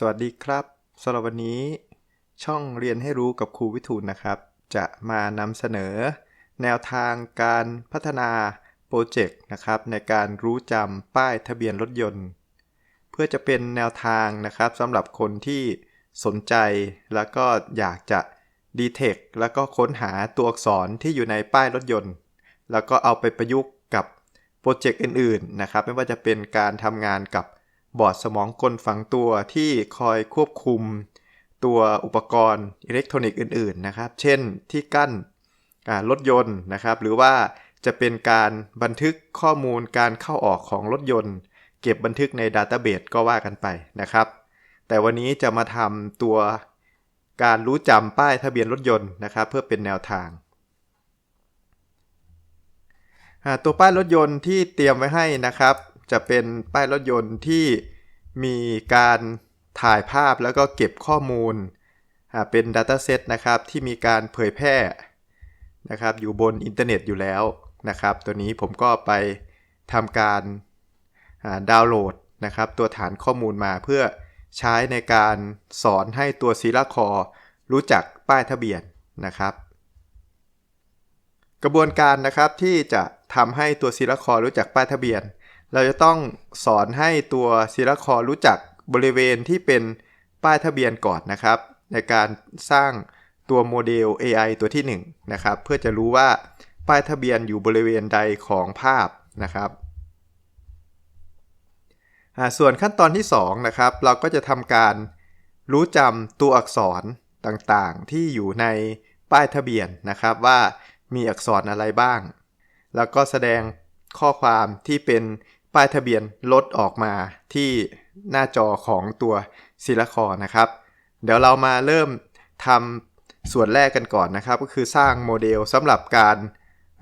สวัสดีครับสำหรับวันนี้ ช่องเรียนให้รู้กับครูวิทูลนะครับ จะมานำเสนอ แนวทางการพัฒนาโปรเจกต์นะครับ ในการรู้จำป้ายทะเบียนรถยนต์ เพื่อจะเป็นแนวทางนะครับสำหรับคนที่สนใจแล้วก็อยากจะดีเทคแล้วก็ค้นหาตัวอักษรที่อยู่ในป้ายรถยนต์ แล้วก็เอาไปประยุกต์กับโปรเจกต์อื่นๆนะครับ ไม่ว่าจะเป็นการทำงานกับ บอร์ดสมองกลฝังตัวที่คอยควบคุม ตัวอุปกรณ์อิเล็กทรอนิกส์อื่นๆนะครับ เช่นที่กั้นรถยนต์นะครับ หรือว่าจะเป็นการบันทึกข้อมูลการเข้าออกของรถยนต์ เก็บบันทึกในดัตเตอร์เบสก็ว่ากันไปนะครับ แต่วันนี้จะมาทำตัวการรู้จำป้ายทะเบียนรถยนต์นะครับ เพื่อเป็นแนวทางตัวป้ายรถยนต์ที่เตรียมไว้ให้นะครับ จะเป็นป้ายรถยนต์ที่มีการถ่ายภาพแล้วก็เก็บข้อมูลเป็น Dataset นะครับที่มีการเผยแพร่นะครับอยู่บนอินเทอร์เน็ตอยู่แล้วนะครับ ตัวนี้ผมก็ไปทำการดาวน์โหลดนะครับตัวฐานข้อมูลมาเพื่อใช้ในการสอนให้ตัวซีลาคอรู้จักป้ายทะเบียนนะครับ กระบวนการนะครับที่จะทำให้ตัวซีลาคอรู้จักป้ายทะเบียน เราจะต้องสอนให้ตัวซีลคอรู้จักบริเวณที่เป็นป้ายทะเบียนก่อนนะครับ ในการสร้างตัวโมเดล AI ตัวที่1นะครับเพื่อจะรู้ว่าป้ายทะเบียนอยู่บริเวณใดของภาพนะครับ ส่วนขั้นตอนที่2นะครับเราก็จะทำการรู้จำตัวอักษรต่างๆ ที่อยู่ในป้ายทะเบียนนะครับว่ามีอักษรอะไรบ้าง แล้วก็แสดงข้อความที่เป็น ป้ายทะเบียนลดออกมาที่หน้าจอของตัวซิลคอนะครับ เดี๋ยวเรามาเริ่มทำส่วนแรกกันก่อนนะครับ ก็คือสร้างโมเดลสำหรับการ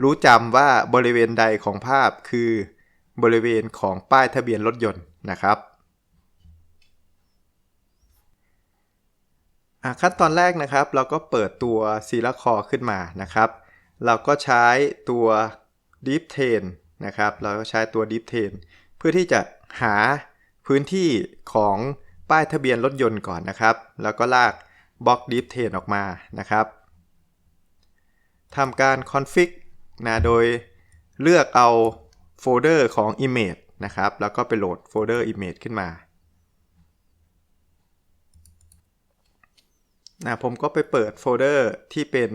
รู้จำว่าบริเวณใดของภาพคือบริเวณของป้ายทะเบียนรถยนต์นะครับขั้นตอนแรกนะครับ เราก็เปิดตัวซีลคอขึ้นมานะครับ เราก็ใช้ตัว Deep t a i n นะครับ เราก็ใช้ตัว Deep t a i n เพื่อที่จะหาพื้นที่ของป้ายทะเบียนรถยนต์ก่อนนะครับ แล้วก็ลากบล็อก Deep t a i n ออกมานะครับทำการ config นะโดยเลือกเอาโฟลเดอร์ของ image นะครับ แล้วก็ไปโหลดโฟลเดอร์ image ขึ้นมานะผมก็ไปเปิดโฟลเดอร์ที่เป็น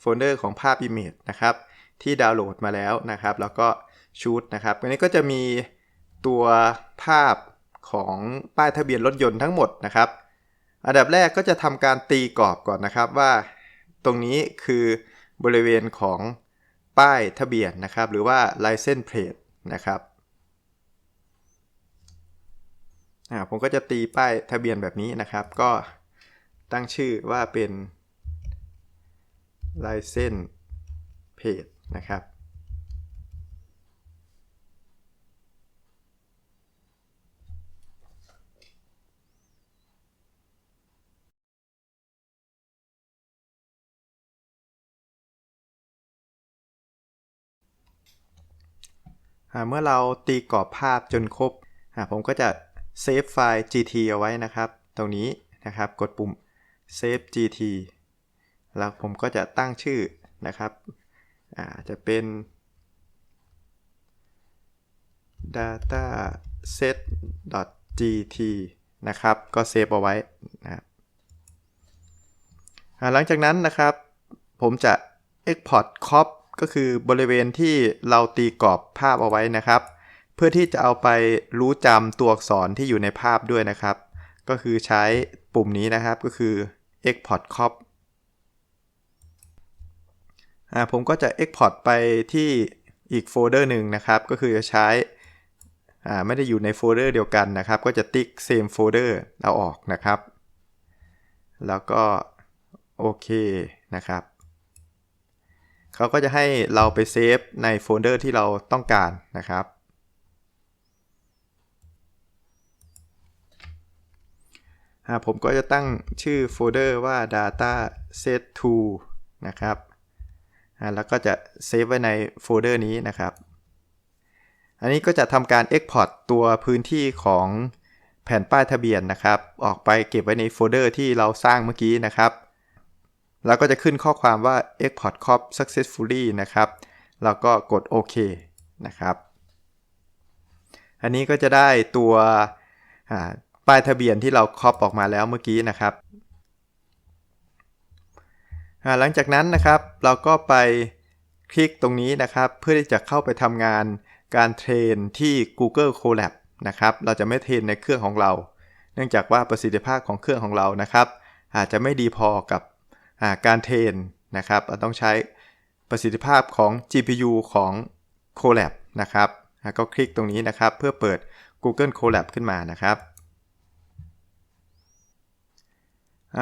โฟลเดอร์ของภาพ image นะครับ ที่ดาวน์โหลดมาแล้วนะครับ แล้วก็ ชูดนะครับอันนี้ก็จะมีตัวภาพของป้ายทะเบียนรถยนต์ทั้งหมดนะครับ อันดับแรกก็จะทำการตีกรอบก่อนนะครับว่าตรงนี้คือบริเวณของป้ายทะเบียนนะครับ หรือว่า license plate นะครับผมก็จะตีป้ายทะเบียนแบบนี้นะครับ ก็ตั้งชื่อว่าเป็น license page นะครับ เมื่อเราตีกรอบภาพจนครบ ผมก็จะเซฟไฟล์ gt เอาไว้นะครับ ตรงนี้นะครับ กดปุ่ม save gt แล้วผมก็จะตั้งชื่อนะครับจะเป็น data set gt นะครับ ก็เซฟเอาไว้นะครับหลังจากนั้นนะครับ ผมจะ export cop ก็คือบริเวณที่เราตีกรอบภาพเอาไว้นะครับ เพื่อที่จะเอาไปรู้จำตัวอักษรที่อยู่ในภาพด้วยนะครับ ก็คือใช้ปุ่มนี้นะครับก็คือ export cop อ่าผมก็จะ export ไปที่อีกโฟลเดอร์หนึ่งนะครับ ก็คือจะใช้อ่าไม่ได้อยู่ในโฟลเดอร์เดียวกันนะครับ ก็จะติ๊ก same folder เอาออกนะครับ แล้วก็โอเคนะครับ เขาก็จะให้เราไปเซฟในโฟลเดอร์ที่เราต้องการนะครับ ผมก็จะตั้งชื่อโฟลเดอร์ว่า data set to นะครับ แล้วก็จะเซฟไว้ในโฟลเดอร์นี้นะครับ อันนี้ก็จะทำการ Export ตัวพื้นที่ของแผ่นป้ายทะเบียนนะครับ ออกไปเก็บไว้ในโฟลเดอร์ที่เราสร้างเมื่อกี้นะครับ แล้วก็จะขึ้นข้อความว่า export cop successfully นะครับ แล้วก็กดโอเคนะครับ อันนี้ก็จะได้ตัวป้ายทะเบียนที่เราครอปออกมาแล้วเมื่อกี้นะครับ หลังจากนั้นนะครับเราก็ไปคลิกตรงนี้นะครับ เพื่อที่จะเข้าไปทำงานการเทรนที่ Google Colab นะครับ เราจะไม่เทรนในเครื่องของเรา เนื่องจากว่าประสิทธิภาพของเครื่องของเรานะครับ อาจจะไม่ดีพอกับ การเทรนนะครับเราต้องใช้ประสิทธิภาพของ GPU ของ Colab นะครับก็คลิกตรงนี้นะครับเพื่อเปิด Google Colab ขึ้นมานะครับ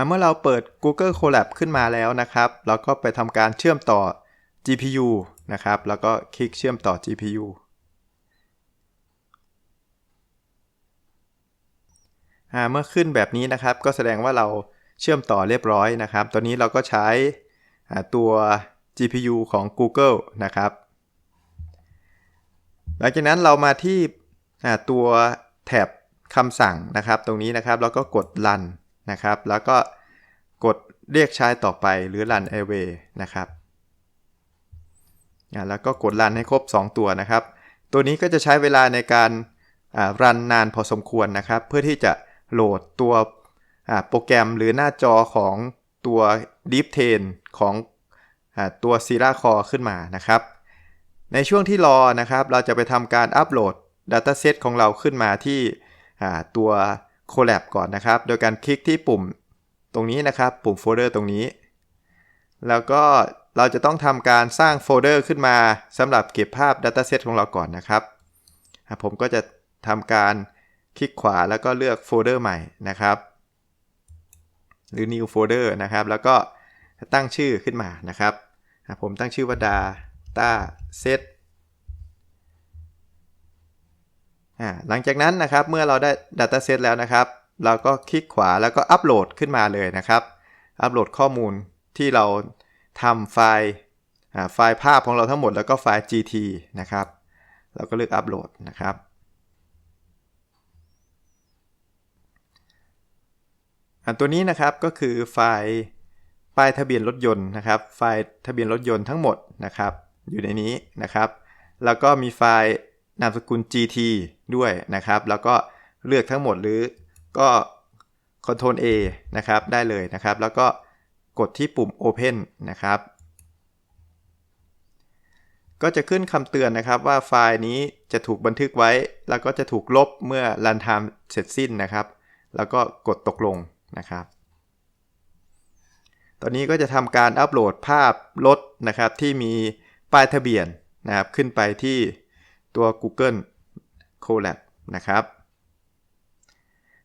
เมื่อเราเปิด Google Colab ขึ้นมาแล้วนะครับ เราก็ไปทำการเชื่อมต่อ GPU นะครับ แล้วก็คลิกเชื่อมต่อ GPU เมื่อขึ้นแบบนี้นะครับ ก็แสดงว่าเรา เชื่อมต่อเรียบร้อยนะครับ ตอนนี้เราก็ใช้ตัว GPU ของ Google นะครับ หลังจากนั้นเรามาที่ตัวแท็บคำสั่งนะครับ ตรงนี้นะครับแล้วก็กด run นะครับ แล้วก็กดเรียกใช้ต่อไปหรือ run away นะครับแล้วก็กด run ให้ครบ 2 ตัวนะครับ ตัวนี้ก็จะใช้เวลาในการรันนานพอสมควรนะครับ เพื่อที่จะโหลดตัว โปรแกรมหรือหน้าจอของตัว Deep t a i n ของตัว s i r a Core ขึ้นมานะครับ ในช่วงที่รอนะครับ เราจะไปทำการอัปโหลด Dataset ของเราขึ้นมาที่ตัว Collab ก่อนนะครับ โดยการคลิกที่ปุ่มตรงนี้นะครับ ปุ่มโฟลเดอร์ตรงนี้ แล้วก็เราจะต้องทำการสร้างโฟลเดอร์ขึ้นมาสำหรับเก็บภาพ Dataset ของเราก่อนนะครับ ผมก็จะทำการคลิกขวาแล้วก็เลือกโฟลเดอร์ใหม่นะครับ หรือ new folder นะครับ แล้วก็ตั้งชื่อขึ้นมานะครับ ผมตั้งชื่อว่า data set หลังจากนั้นนะครับเมื่อเราได้ data set แล้วนะครับ เราก็คลิกขวาแล้วก็อัปโหลดขึ้นมาเลยนะครับ อัปโหลดข้อมูลที่เราทำไฟล์ไฟล์ภาพของเราทั้งหมดแล้วก็ไฟล์ gt นะครับ เราก็เลือกอัปโหลดนะครับ อันตัวนี้นะครับก็คือไฟล์ป้ายทะเบียนรถยนต์นะครับ ไฟล์ทะเบียนรถยนต์ทั้งหมดนะครับ อยู่ในนี้นะครับ แล้วก็มีไฟล์นามสกุล GT ด้วยนะครับ แล้วก็เลือกทั้งหมดหรือก็ Ctrl A นะครับได้เลยนะครับ แล้วก็กดที่ปุ่ม Open นะครับ ก็จะขึ้นคำเตือนนะครับว่าไฟล์นี้จะถูกบันทึกไว้ แล้วก็จะถูกลบเมื่อ runtime เสร็จสิ้นนะครับ แล้วก็กดตกลง นะครับ ตอนนี้ก็จะทำการอัปโหลดภาพรถนะครับที่มีป้ายทะเบียนนะครับขึ้นไปที่ตัว Google Colab นะครับ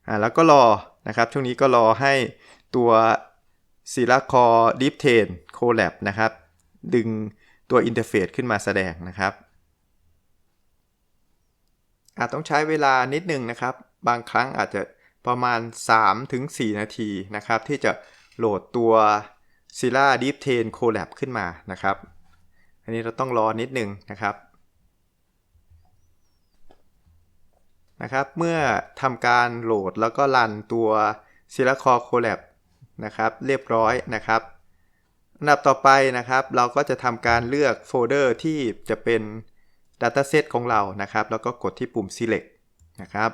อ่าแล้วก็รอนะครับช่วงนี้ก็รอให้ตัว s i l a c o r e Deep t a i n Colab นะครับ ดึงตัวอินเทอร์เฟซขึ้นมาแสดงนะครับอาจต้องใช้เวลานิดนึงนะครับ บางครั้งอาจจะ ประมาณ 3-4 นาทีนะครับ ที่จะโหลดตัว s i l a Deep t a i n Collab ขึ้นมานะครับ อันนี้เราต้องรอนิดนึงนะครับนะครับ เมื่อทำการโหลดแล้วก็รันตัว s i l a Core Collab นะครับ เรียบร้อยนะครับอันดับต่อไปนะครับ เราก็จะทำการเลือกโฟลเดอร์ที่จะเป็น Dataset ของเรานะครับ แล้วก็กดที่ปุ่ม Select นะครับ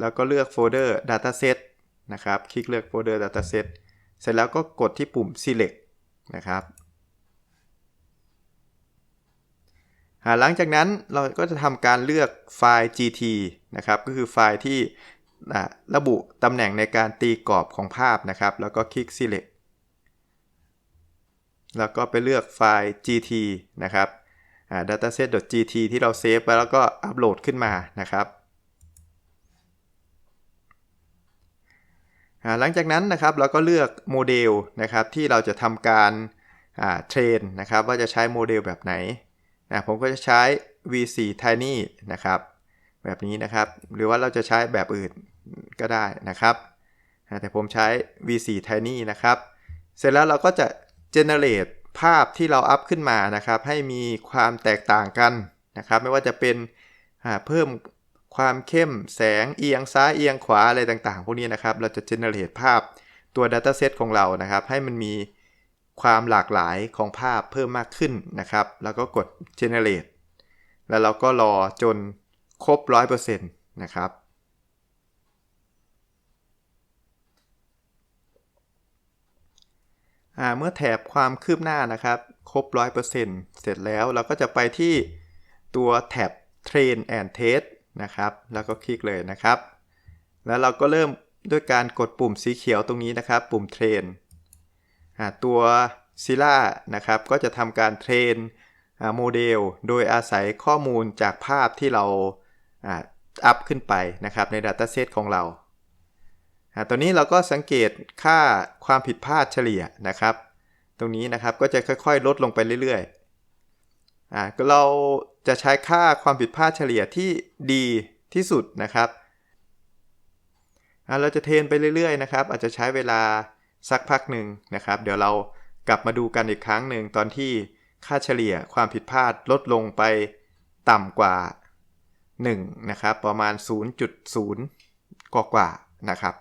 แล้วก็เลือกโฟลเดอร์ dataset นะครับ คลิกเลือกโฟลเดอร์ dataset เสร็จแล้วก็กดที่ปุ่ม select นะครับหลังจากนั้นเราก็จะทำการเลือกไฟล์ gt นะครับ ก็คือไฟล์ที่ระบุตำแหน่งในการตีกรอบของภาพนะครับ แล้วก็คลิก select แล้วก็ไปเลือกไฟล์ gt นะครับ dataset.gt ที่เราเซฟไว้แล้วก็อัปโหลดขึ้นมานะครับ หลังจากนั้นนะครับเราก็เลือกโมเดลนะครับที่เราจะทำการเทรนนะครับว่าจะใช้โมเดลแบบไหนนะผมก็จะใช้ v4 tiny นะครับแบบนี้นะครับหรือว่าเราจะใช้แบบอื่นก็ได้นะครับแต่ผมใช้ v4 tiny นะครับเสร็จแล้วเราก็จะ generate ภาพที่เราอัพขึ้นมานะครับให้มีความแตกต่างกันนะครับไม่ว่าจะเป็นเพิ่ม ความเข้มแสงเอียงซ้ายเอียงขวาอะไรต่างๆ พวกนี้นะครับ เราจะ generate ภาพตัว dataset ของเรานะครับ ให้มันมีความหลากหลายของภาพเพิ่มมากขึ้นนะครับ แล้วก็กด generate แล้วเราก็รอจนครบ 100%นะครับ เมื่อแถบความคืบหน้านะครับ ครบ 100%เสร็จแล้วเราก็จะไปที่ตัวแท็บ Train and Test นะครับ แล้วก็คลิกเลยนะครับ แล้วเราก็เริ่มด้วยการกดปุ่มสีเขียวตรงนี้นะครับ ปุ่ม Train ตัว s i l a นะครับก็จะทำการเทรนโมเดลโดยอาศัยข้อมูลจากภาพที่เราอัพขึ้นไปนะครับใน Dataset ของเราตัวนี้เราก็สังเกตค่าความผิดพลาดเฉลี่ยนะครับ ตรงนี้นะครับก็จะค่อยๆ ลดลงไปเรื่อยๆอเรา จะใช้ค่าความผิดพลาดเฉลี่ยที่ดีที่สุดนะครับเราจะเทรนไปเรื่อยๆนะครับ อาจจะใช้เวลาสักพักหนึ่งนะครับ เดี๋ยวเรากลับมาดูกันอีกครั้งหนึ่งตอนที่ค่าเฉลี่ยความผิดพลาดลดลงไปต่ำกว่า 1 นะครับ ประมาณ 0.0 กว่ากว่านะครับ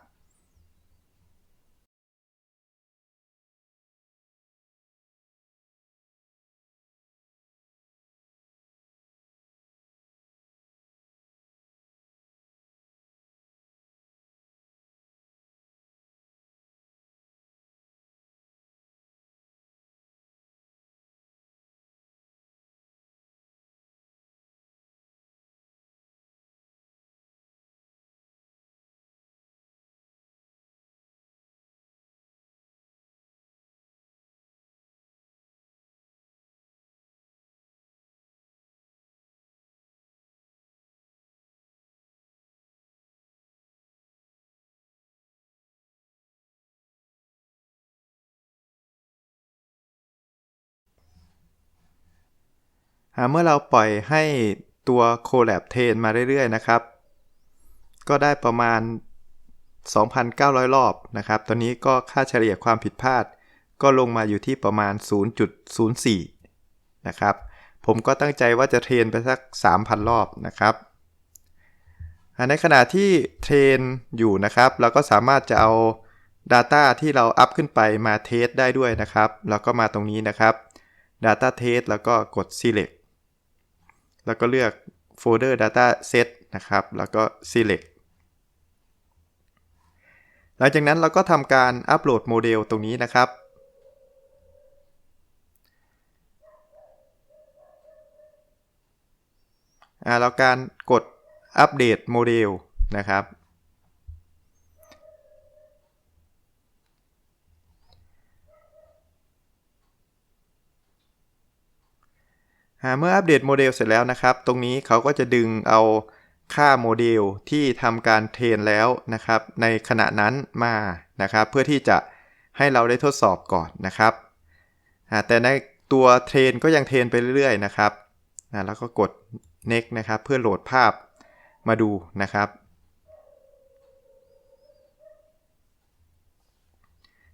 เมื่อเราปล่อยให้ตัว Collab Train มาเรื่อยๆนะครับ ก็ได้ประมาณ 2,900 รอบนะครับ ตอนนี้ก็ค่าเฉลี่ยความผิดพลาด ก็ลงมาอยู่ที่ประมาณ 0.04 นะครับ ผมก็ตั้งใจว่าจะเทรนไปสัก 3,000 รอบนะครับ ในขณะที่เทรนอยู่นะครับ เราก็สามารถจะเอา Data ที่เราอัพขึ้นไปมาเทสได้ด้วยนะครับ แล้วก็มาตรงนี้นะครับ Data Test แล้วก็กด Select แล้วก็เลือกโฟลเดอร์ data set นะครับ แล้วก็ select หลังจากนั้นเราก็ทำการอัปโหลดโมเดลตรงนี้นะครับ แล้วการกดอัปเดตโมเดลนะครับ เมื่ออัปเดตโมเดลเสร็จแล้วนะครับ ตรงนี้เขาก็จะดึงเอาค่าโมเดลที่ทำการเทรนแล้วนะครับ ในขณะนั้นมานะครับ เพื่อที่จะให้เราได้ทดสอบก่อนนะครับ แต่ในตัวเทรนก็ยังเทรนไปเรื่อยๆนะครับ แล้วก็กด next นะครับ เพื่อโหลดภาพมาดูนะครับ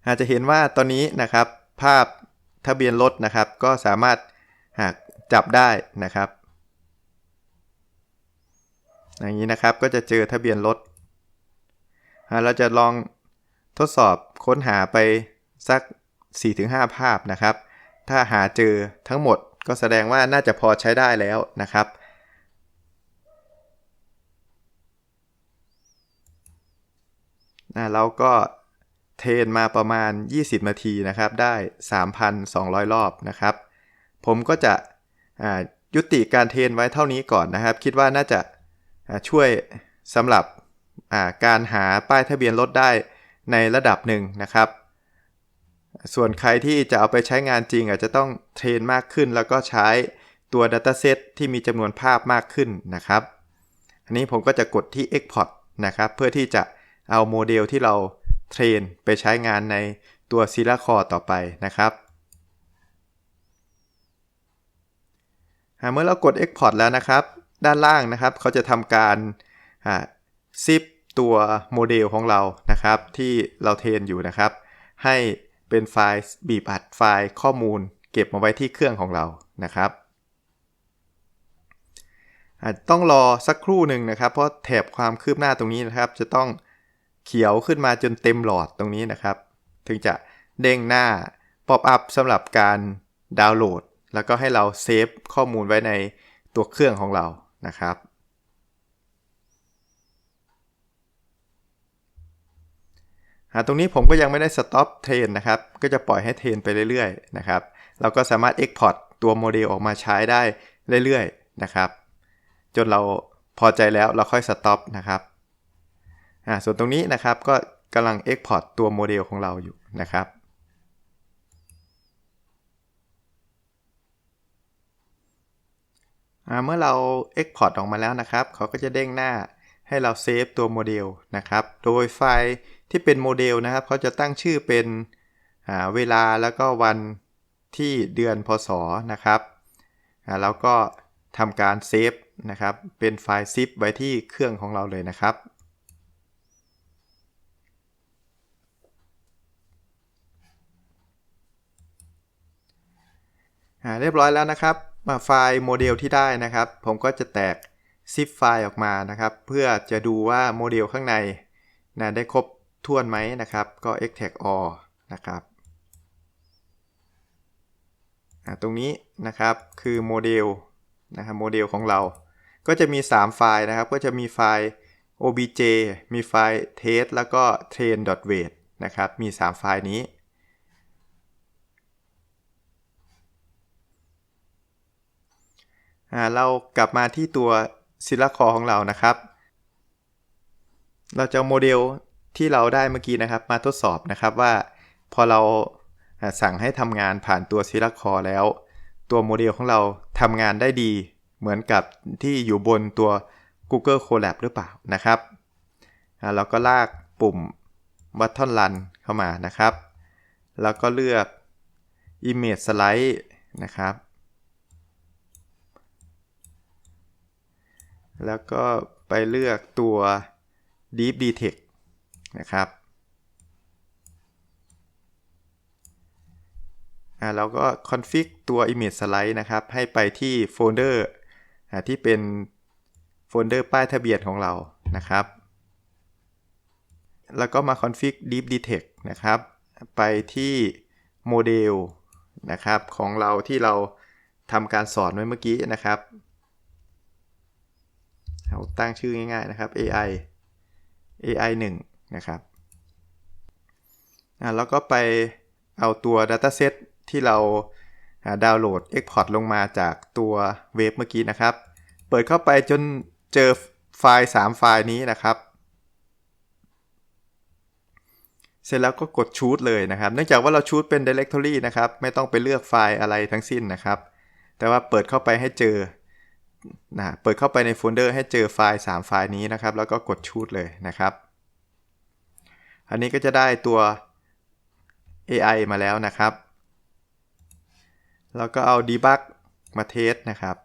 อาจจะเห็นว่าตอนนี้นะครับภาพทะเบียนรถนะครับ ก็สามารถหาก จับได้นะครับ อย่างนี้นะครับก็จะเจอทะเบียนรถเราจะลองทดสอบค้นหาไปสัก 4-5 ภาพนะครับ ถ้าหาเจอทั้งหมดก็แสดงว่าน่าจะพอใช้ได้แล้วนะครับ เราก็เทรนมาประมาณ 20 นาทีนะครับ ได้ 3,200 รอบนะครับ ผมก็จะ ยุติการเทรนไว้เท่านี้ก่อนนะครับ คิดว่าน่าจะช่วยสำหรับการหาป้ายทะเบียนรถได้ในระดับหนึ่งนะครับ ส่วนใครที่จะเอาไปใช้งานจริงอาจจะต้องเทรนมากขึ้น แล้วก็ใช้ตัว Dataset ที่มีจำนวนภาพมากขึ้นนะครับ อันนี้ผมก็จะกดที่ Export นะครับ เพื่อที่จะเอาโมเดลที่เราเทรนไปใช้งานในตัว s i l a c o r e ต่อไปนะครับ เมื่อเรากด Export แล้วนะครับ ด้านล่างนะครับเขาจะทำการซิปตัวโมเดลของเรานะครับ ที่เราเทรนอยู่นะครับ ให้เป็นไฟล์บีบอัดไฟล์ข้อมูล เก็บมาไว้ที่เครื่องของเรานะครับต้องรอสักครู่หนึ่งนะครับ เพราะแถบความคืบหน้าตรงนี้นะครับ จะต้องเขียวขึ้นมาจนเต็มหลอดตรงนี้นะครับ ถึงจะเด้งหน้าป๊อปอัพสำหรับการดาวน์โหลด แล้วก็ให้เราเซฟข้อมูลไว้ในตัวเครื่องของเรานะครับ ตรงนี้ผมก็ยังไม่ได้สต็อปเทรนนะครับ ก็จะปล่อยให้เทรนไปเรื่อยๆนะครับ เราก็สามารถ Export ตัวโมเดลออกมาใช้ได้เรื่อยๆนะครับ จนเราพอใจแล้วเราค่อยสต็อปนะครับ ส่วนตรงนี้นะครับก็กำลัง Export ตัวโมเดลของเราอยู่นะครับอ่า เมื่อเรา Export ออกมาแล้วนะครับ เขาก็จะเด้งหน้าให้เราเซฟตัวโมเดลนะครับ โดยไฟล์ที่เป็นโมเดลนะครับ เขาจะตั้งชื่อเป็นเวลาแล้วก็วันที่เดือนพศนะครับแล้วก็ทำการเซฟนะครับ เป็นไฟล์ zip ไว้ที่เครื่องของเราเลยนะครับ เรียบร้อยแล้วนะครับ มาไฟล์โมเดลที่ได้นะครับ ผมก็จะแตก zip ไฟล์ออกมานะครับ เพื่อจะดูว่าโมเดลข้างในนะได้ครบถ้วนไหมนะครับ ก็ extract all นะครับตรงนี้นะครับคือโมเดลนะครับโมเดลของเรา ก็จะมี 3 ไฟล์นะครับ ก็จะมีไฟล์ obj มีไฟล์ test แล้วก็ train.weight นะครับ มี 3 ไฟล์นี้ เรากลับมาที่ตัวซิลลาคอของเรานะครับ เราจะโมเดลที่เราได้เมื่อกี้นะครับ มาทดสอบนะครับว่าพอเราสั่งให้ทำงานผ่านตัวซิลลาคอแล้ว ตัวโมเดลของเราทำงานได้ดี เหมือนกับที่อยู่บนตัว Google Colab หรือเปล่านะครับเราก็ลากปุ่ม Button Run เข้ามานะครับ แล้วก็เลือก Image Slide นะครับ แล้วก็ไปเลือกตัว Deep Detect นะครับเราก็ config ตัว image slide นะครับ ให้ไปที่โฟลเดอร์ที่เป็นโฟลเดอร์ป้ายทะเบียนของเรานะครับ แล้วก็มา config deep detect นะครับ ไปที่โมเดลนะครับของเราที่เราทำการสอนไว้เมื่อกี้นะครับ เราตั้งชื่อง่ายๆนะครับ AI AI 1 นะครับแล้วก็ไปเอาตัว dataset ที่เราดาวน์โหลด Export ลงมาจากตัวเว็บเมื่อกี้นะครับ เปิดเข้าไปจนเจอไฟล์ 3 ไฟล์นี้นะครับ เสร็จแล้วก็กดชูดเลยนะครับ เนื่องจากว่าเราชูดเป็น directory นะครับ ไม่ต้องไปเลือกไฟล์อะไรทั้งสิ้นนะครับ แต่ว่าเปิดเข้าไปให้เจอ นะเปิดเข้าไปในโฟลเดอร์ให้เจอไฟล์ 3 ไฟล์นี้นะครับ แล้วก็กดชูดเลยนะครับ อันนี้ก็จะได้ตัว AI มาแล้วนะครับ แล้วก็เอา debug มาเทสนะครับ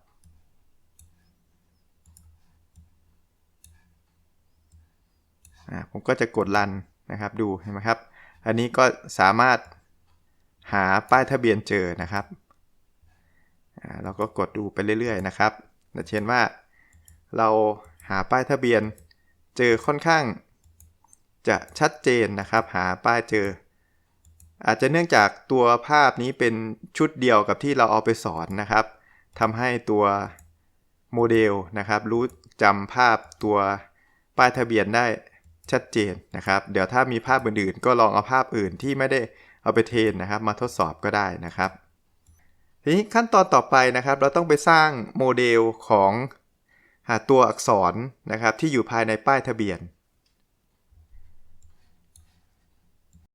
ผมก็จะกดรันนะครับ ดูเห็นไหมครับ อันนี้ก็สามารถหาป้ายทะเบียนเจอนะครับ เราก็กดดูไปเรื่อยๆนะครับ เช่นว่า เราหาป้ายทะเบียน เจอค่อนข้าง จะชัดเจนนะครับ หาป้ายเจอ อาจจะเนื่องจากตัวภาพนี้เป็นชุดเดียวกับที่เราเอาไปสอนนะครับทำให้ตัวโมเดลนะครับรู้จำภาพตัวป้ายทะเบียนได้ชัดเจนนะครับ เดี๋ยวถ้ามีภาพอื่นๆ ก็ลองเอาภาพอื่นที่ไม่ได้เอาไปเทรนนะครับ มาทดสอบก็ได้นะครับ ทีนี้ขั้นตอนต่อไปนะครับ เราต้องไปสร้างโมเดลของตัวอักษรนะครับที่อยู่ภายในป้ายทะเบียน